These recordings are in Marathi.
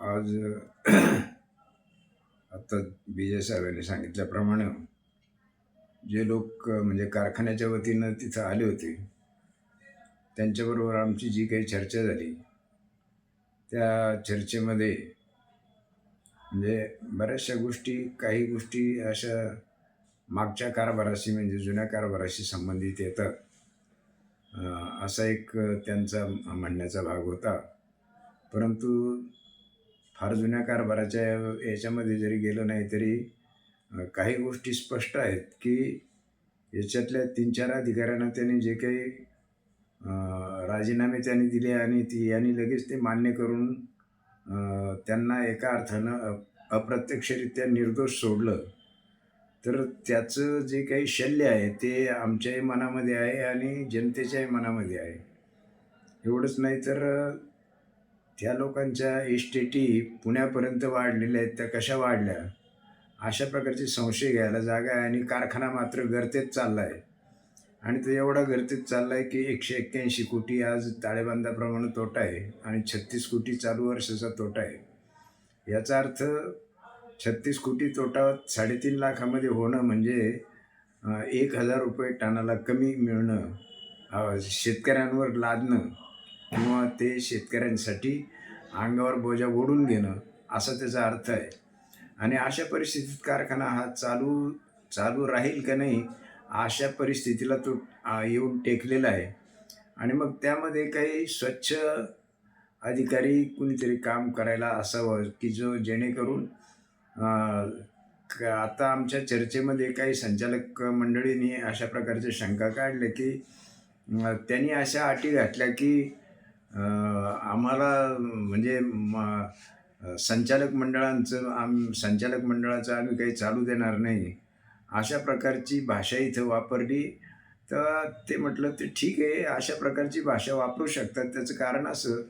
आज आत्ता विजय साहेबांनी सांगितल्याप्रमाणे जे लोक म्हणजे कारखान्याच्या वतीनं तिथं आले होते त्यांच्याबरोबर आमची जी काही चर्चा झाली त्या चर्चेमध्ये म्हणजे बऱ्याचशा गोष्टी काही गोष्टी अशा मागच्या कारभाराशी म्हणजे जुन्या कारभाराशी संबंधित येतात. असा एक त्यांचा म्हणण्याचा भाग होता. परंतु फार जुन्या कारभाराच्या याच्यामध्ये जरी गेलं नाही तरी काही गोष्टी स्पष्ट आहेत की याच्यातल्या तीन चार अधिकाऱ्यांना त्यांनी जे काही राजीनामे त्यांनी दिले आणि ती यांनी लगेच ते मान्य करून त्यांना एका अर्थानं अप्रत्यक्षरित्या निर्दोष सोडलं. तर त्याचं जे काही शल्य आहे ते आमच्याही मनामध्ये आहे आणि जनतेच्याही मनामध्ये आहे. एवढंच नाही तर त्या लोकांच्या इस्टेटी पुण्यापर्यंत वाढलेल्या आहेत त्या कशा वाढल्या? अशा प्रकारचे संशय घ्यायला जागा आहे आणि कारखाना मात्र गर्तेत चालला आहे आणि तो एवढा गर्तेत चालला आहे की एकशे एक्क्याऐंशी कोटी आज ताळेबंदाप्रमाणे तोटा आहे आणि छत्तीस कोटी चालू वर्षाचा तोटा आहे. याचा अर्थ छत्तीस कोटी तोटा साडेतीन लाखामध्ये होणं म्हणजे एक हजार रुपये टनाला कमी मिळणं शेतकऱ्यांवर लादणं किंवा ते शेतकऱ्यांसाठी अंगावर बोजा ओढून घेणं असा त्याचा अर्थ आहे. आणि अशा परिस्थितीत कारखाना हा चालू चालू राहील का नाही अशा परिस्थितीला तो येऊन टेकलेला आहे. आणि मग त्यामध्ये काही स्वच्छ अधिकारी कुणीतरी काम करायला असावं की जो जेणेकरून क- आता आमच्या चर्चेमध्ये काही संचालक मंडळींनी अशा प्रकारच्या शंका काढल्या की त्यांनी अशा अटी घातल्या की आम्हाला म्हणजे म संचालक मंडळांचं आम संचालक मंडळाचं आम्ही काही चालू देणार नाही. अशा प्रकारची भाषा इथं वापरली तर ते म्हटलं ते ठीक आहे अशा प्रकारची भाषा वापरू शकतात. त्याचं कारण असं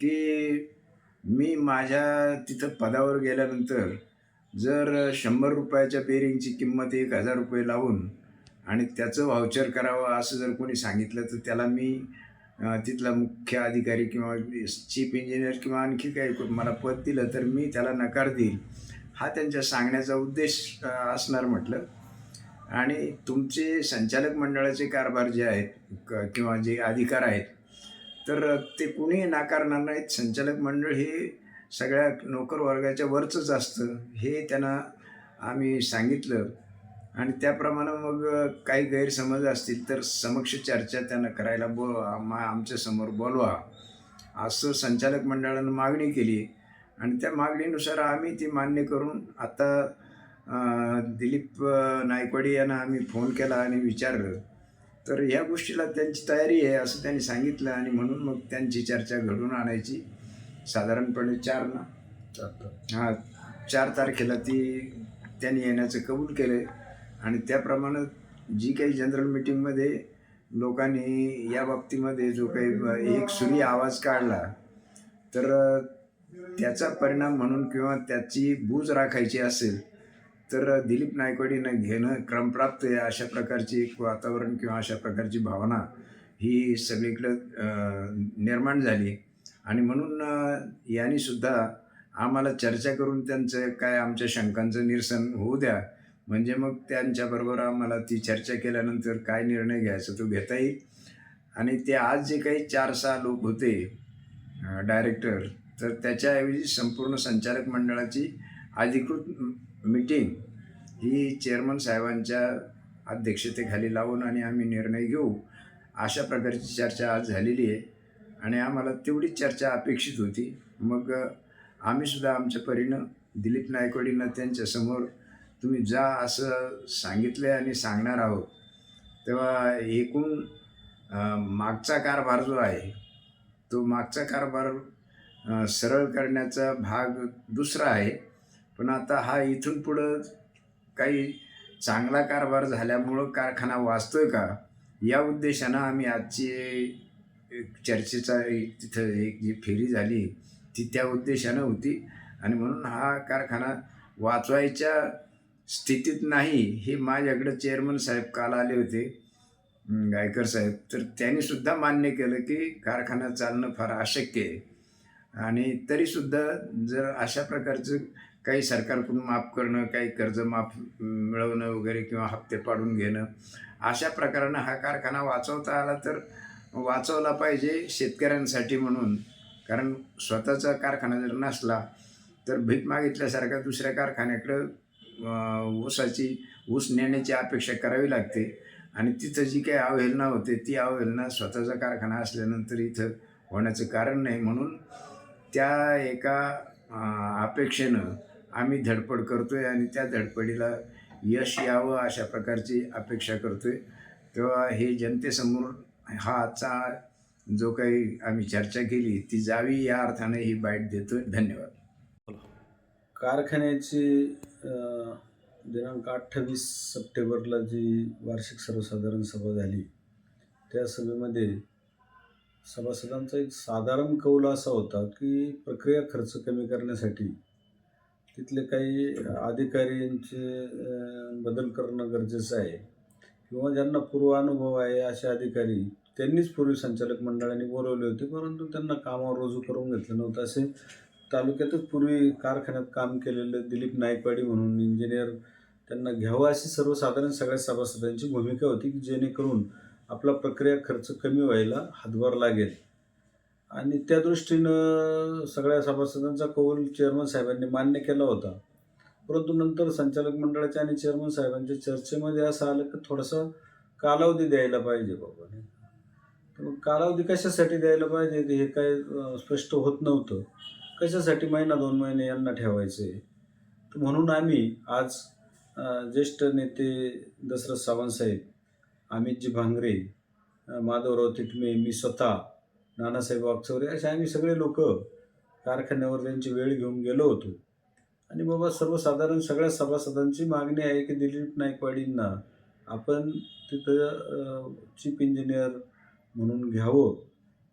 की मी माझ्या तिथं पदावर गेल्यानंतर जर शंभर रुपयाच्या बेरिंगची किंमत एक हजार रुपये लावून आणि त्याचं व्हाउचर करावं असं जर कोणी सांगितलं तर त्याला मी तिथला मुख्य अधिकारी किंवा चीफ इंजिनियर किंवा आणखी काही मला पद दिलं तर मी त्याला नकार देईल. हा त्यांच्या सांगण्याचा उद्देश असणार म्हटलं. आणि तुमचे संचालक मंडळाचे कारभार जे आहेत क- किंवा जे अधिकार आहेत तर ते कुणी नाकारणार नाहीत. संचालक मंडळ हे सगळ्या नोकर वर्गाच्या वरचंच असतं. हे त्यांना आम्ही सांगितलं. आणि त्याप्रमाणे मग काही गैरसमज असतील तर समक्ष चर्चा त्यांना करायला बो आमच्यासमोर बोलवा. असं संचालक मंडळानं मागणी केली. आणि त्या मागणीनुसार आम्ही ती मान्य करून आता दिलीप नायकवाडी यांना आम्ही फोन केला आणि विचारलं. तर ह्या गोष्टीला त्यांची तयारी आहे असं त्यांनी सांगितलं आणि म्हणून मग त्यांची चर्चा घडून आणायची. साधारणपणे चार ना? हा चार तारखेला ती त्यांनी येण्याचं कबूल केलं आणि त्याप्रमाणे जी काही जनरल मिटिंगमध्ये लोकांनी या बाबतीमध्ये जो काही एक सुरी आवाज काढला तर त्याचा परिणाम म्हणून किंवा त्याची बूज राखायची असेल तर दिलीप नायकवाडीनं घेणं क्रमप्राप्त आहे अशा प्रकारची एक वातावरण किंवा अशा प्रकारची भावना ही सगळीकडं निर्माण झाली. आणि म्हणून यांनीसुद्धा आम्हाला चर्चा करून त्यांचं काय आमच्या शंकांचं निरसन होऊ द्या म्हणजे मग त्यांच्याबरोबर आम्हाला ती चर्चा केल्यानंतर काय निर्णय घ्यायचा तो घेता येईल. आणि ते आज जे काही चार सहा लोक होते डायरेक्टर तर त्याच्याऐवजी संपूर्ण संचालक मंडळाची अधिकृत मीटिंग ही चेअरमन साहेबांच्या अध्यक्षतेखाली लावून आणि आम्ही निर्णय घेऊ अशा प्रकारची चर्चा आज झालेली आहे. आणि आम्हाला तेवढीच चर्चा अपेक्षित होती. मग आम्हीसुद्धा आमच्या परीनं दिलीप नायकवाडींना त्यांच्यासमोर तुम्ही जा असं सांगितलं आणि सांगणार आहोत तेव्हा एकूण मागचा कारभार जो आहे तो मागचा कारभार सरळ करण्याचा भाग दुसरा आहे. पण आता हा इथून पुढं काही चांगला कारभार झाल्यामुळं कारखाना वाचतोय का? या उद्देशानं आम्ही आजची एक चर्चेचा एक तिथं एक जी फेरी झाली ती त्या उद्देशानं होती. आणि म्हणून हा कारखाना वाचवायच्या स्थितीत नाही हे माझ्याकडं चेअरमन साहेब काल आले होते गायकर साहेब. तर त्यांनीसुद्धा मान्य केलं की कारखाना चालणं फार अशक्य आहे. आणि तरीसुद्धा जर अशा प्रकारचं काही सरकारकडून माफ करणं काही कर्ज माफ मिळवणं वगैरे किंवा हप्ते पाडून घेणं अशा प्रकारानं हा कारखाना वाचवता आला तर वाचवला पाहिजे शेतकऱ्यांसाठी म्हणून. कारण स्वतःचा कारखाना जर नसला तर भीक मागितल्यासारखा दुसऱ्या कारखान्याकडं ऊसाची ऊस नेण्याची अपेक्षा करावी लागते. आणि तिथं जी काही अवहेलना होते ती अवहेलना स्वतःचा कारखाना असल्यानंतर इथं होण्याचं कारण नाही. म्हणून त्या एका अपेक्षेनं आम्ही धडपड करतो आहे आणि त्या धडपडीला यश यावं अशा प्रकारची अपेक्षा करतो आहे तेव्हा हे जनतेसमोर हा आजचा जो काही आम्ही चर्चा केली ती जावी या अर्थाने ही बाईट आहे धन्यवाद. कारखान्याची दिनांक अठ्ठावीस सप्टेंबरला जी वार्षिक सर्वसाधारण सभा झाली त्या सभेमध्ये सभासदांचा एक साधारण कौल असा होता की प्रक्रिया खर्च कमी करण्यासाठी तिथले काही अधिकाऱ्यांचे बदल करणं गरजेचं आहे किंवा ज्यांना पूर्वानुभव आहे असे अधिकारी त्यांनीच पूर्वी संचालक मंडळाने बोलवले होते परंतु त्यांना कामावर रुजू करून घेतलं नव्हतं. असे तालुक्यातच पूर्वी कारखान्यात काम केलेले दिलीप नाईकवाडी म्हणून इंजिनियर त्यांना घ्यावं अशी सर्वसाधारण सगळ्या सभासदांची भूमिका होती की जेणेकरून आपला प्रक्रिया खर्च कमी व्हायला हातभार लागेल. आणि त्या दृष्टीनं सगळ्या सभासदांचा कौल चेअरमन साहेबांनी मान्य केला होता. परंतु नंतर संचालक मंडळाच्या आणि चेअरमन साहेबांच्या चर्चेमध्ये असं आलं की थोडासा कालावधी द्यायला पाहिजे बाबाने तर मग कालावधी कशासाठी द्यायला पाहिजे हे काय स्पष्ट होत नव्हतं. कशासाठी महिना दोन महिने यांना ठेवायचे? तर म्हणून आम्ही आज ज्येष्ठ नेते दशरथ सावंतसाहेब अमितजी भांगरे माधवराव तिटमे मी स्वतः नानासाहेब वागचौरे असे आम्ही सगळे लोक कारखान्यावर त्यांची वेळ घेऊन गेलो होतो. आणि बाबा सर्वसाधारण सगळ्या सभासदांची मागणी आहे की दिलीप नाईकवाडींना आपण तिथं चीफ इंजिनियर म्हणून घ्यावं.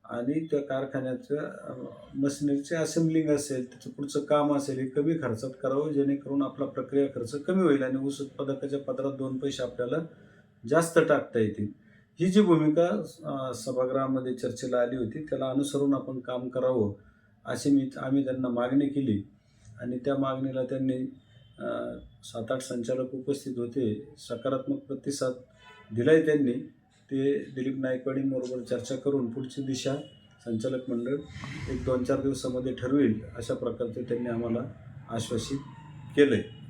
आणि त्या कारखान्याचं मशिनरीचे असेंब्लिंग असेल त्याचं पुढचं काम असेल हे कमी खर्चात करावं जेणेकरून आपला प्रक्रिया खर्च कमी होईल आणि ऊस उत्पादकाच्या पदरात दोन पैसे आपल्याला जास्त टाकता येतील. ही जी भूमिका सभागृहामध्ये चर्चेला आली होती त्याला अनुसरून आपण काम करावं अशी मी आम्ही त्यांना मागणी केली. आणि त्या मागणीला त्यांनी सात आठ संचालक उपस्थित होते सकारात्मक प्रतिसाद दिलाय त्यांनी. ते दिलीप नायकवाडींबरोबर चर्चा करून पुढची दिशा संचालक मंडळ एक दोन चार दिवसामध्ये ठरवेल अशा प्रकारचे त्यांनी आम्हाला आश्वासित केलं आहे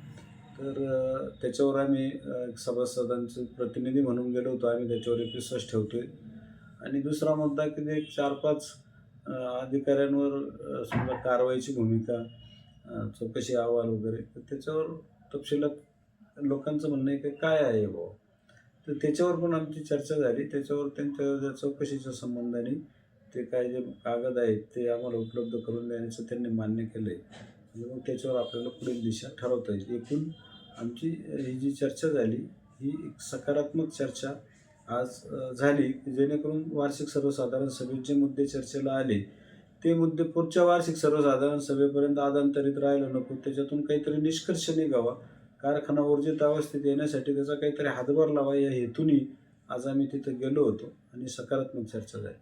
तर त्याच्यावर आम्ही एक सभासदांचे प्रतिनिधी म्हणून गेलो होतो. आम्ही त्याच्यावर एक विश्वास ठेवतो आहे आणि दुसरा मुद्दा की ते एक चार पाच अधिकाऱ्यांवर समजा कारवाईची भूमिका चौकशी अहवाल वगैरे तर त्याच्यावर तपशिलात लोकांचं म्हणणं आहे की काय आहे बुवा? तर त्याच्यावर पण आमची चर्चा झाली. त्याच्यावर त्यांच्या चौकशीच्या संबंधाने ते काय जे कागद आहेत ते आम्हाला उपलब्ध करून देण्याचं त्यांनी मान्य केलं आहे आणि मग त्याच्यावर आपल्याला पुढील दिशा ठरवता येईल. एकूण आमची ही जी चर्चा झाली ही एक सकारात्मक चर्चा आज झाली की जेणेकरून वार्षिक सर्वसाधारण सभेत जे मुद्दे चर्चेला आले ते मुद्दे पुढच्या वार्षिक सर्वसाधारण सभेपर्यंत आदांतरित राहिलं नको. त्याच्यातून काहीतरी निष्कर्ष निघावा. कारखाना ऊर्जित अवस्थेत येण्यासाठी त्याचा काहीतरी हातभार लावा या हेतूने आज आम्ही तिथं गेलो होतो आणि सकारात्मक चर्चा झाली.